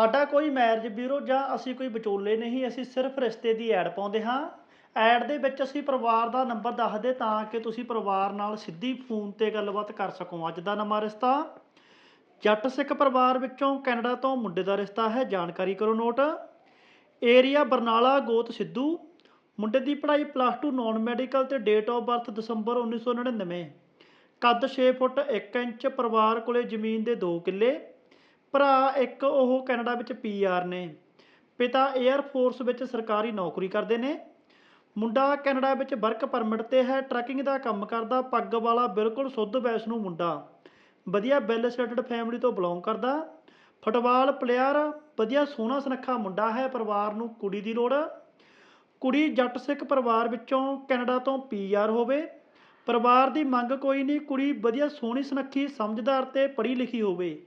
ਸਾਡਾ ਕੋਈ marriage bureau ਜਾਂ ਅਸੀਂ ਕੋਈ ਵਿਚੋਲੇ ਨਹੀਂ, ਅਸੀਂ ਸਿਰਫ ਰਿਸ਼ਤੇ ਦੀ ਐਡ ਪਾਉਂਦੇ ਹਾਂ। ਐਡ ਦੇ ਵਿੱਚ ਅਸੀਂ ਪਰਿਵਾਰ ਦਾ ਨੰਬਰ ਦੱਸਦੇ ਤਾਂ ਕਿ ਤੁਸੀਂ ਪਰਿਵਾਰ ਨਾਲ ਸਿੱਧੀ ਫੋਨ ਤੇ ਗੱਲਬਾਤ ਕਰ ਸਕੋ, ਅੱਜ ਦਾ ਨਵਾਂ ਰਿਸ਼ਤਾ। ਜੱਟ ਸਿੱਖ ਪਰਿਵਾਰ ਵਿੱਚੋਂ ਕੈਨੇਡਾ ਤੋਂ ਮੁੰਡੇ ਦਾ ਰਿਸ਼ਤਾ ਹੈ, ਜਾਣਕਾਰੀ ਕਰੋ ਨੋਟ ਏਰੀਆ ਬਰਨਾਲਾ, ਗੋਤ ਸਿੱਧੂ। ਮੁੰਡੇ ਦੀ ਪੜ੍ਹਾਈ ਪਲੱਸ 2 ਨਾਨ ਮੈਡੀਕਲ ਤੇ ਡੇਟ ਆਫ ਬਰਥ ਦਸੰਬਰ 1999 ਕੱਦ 6 ਫੁੱਟ 1 ਇੰਚ, ਪਰਿਵਾਰ ਕੋਲੇ ਜ਼ਮੀਨ ਦੇ 2 ਕਿੱਲੇ। ਭਰਾ ਇੱਕ ਉਹ ਕੈਨੇਡਾ ਵਿੱਚ ਪੀਆਰ ਨੇ। ਪਿਤਾ 에ਅਰ ਫੋਰਸ ਵਿੱਚ ਸਰਕਾਰੀ ਨੌਕਰੀ ਕਰਦੇ ਨੇ। ਮੁੰਡਾ ਕੈਨੇਡਾ ਵਿੱਚ ਵਰਕ ਪਰਮਿਟ ਤੇ ਹੈ ਟਰੱਕਿੰਗ ਦਾ ਕੰਮ ਕਰਦਾ, ਪੱਗ ਵਾਲਾ ਬਿਲਕੁਲ ਸੁੱਧ ਵੈਸ਼ਨੂ ਮੁੰਡਾ। ਵਧੀਆ ਵੈਲ ਸੈਟਡ ਫੈਮਿਲੀ ਤੋਂ ਬਿਲੋਂਗ ਕਰਦਾ। ਫੁੱਟਬਾਲ ਪਲੇਅਰ ਵਧੀਆ ਸੋਹਣਾ ਸੁਨੱਖਾ ਮੁੰਡਾ ਹੈ, ਪਰਿਵਾਰ ਨੂੰ ਕੁੜੀ ਦੀ ਲੋੜ। ਕੁੜੀ ਜੱਟ ਸਿੱਖ ਪਰਿਵਾਰ ਵਿੱਚੋਂ ਕੈਨੇਡਾ ਤੋਂ ਪੀਆਰ ਹੋਵੇ। ਪਰਿਵਾਰ ਦੀ ਮੰਗ ਕੋਈ ਨਹੀਂ, ਕੁੜੀ ਵਧੀਆ ਸੋਹਣੀ ਸੁਨੱਖੀ, ਸਮਝਦਾਰ ਤੇ ਪੜ੍ਹੀ ਲਿਖੀ ਹੋਵੇ।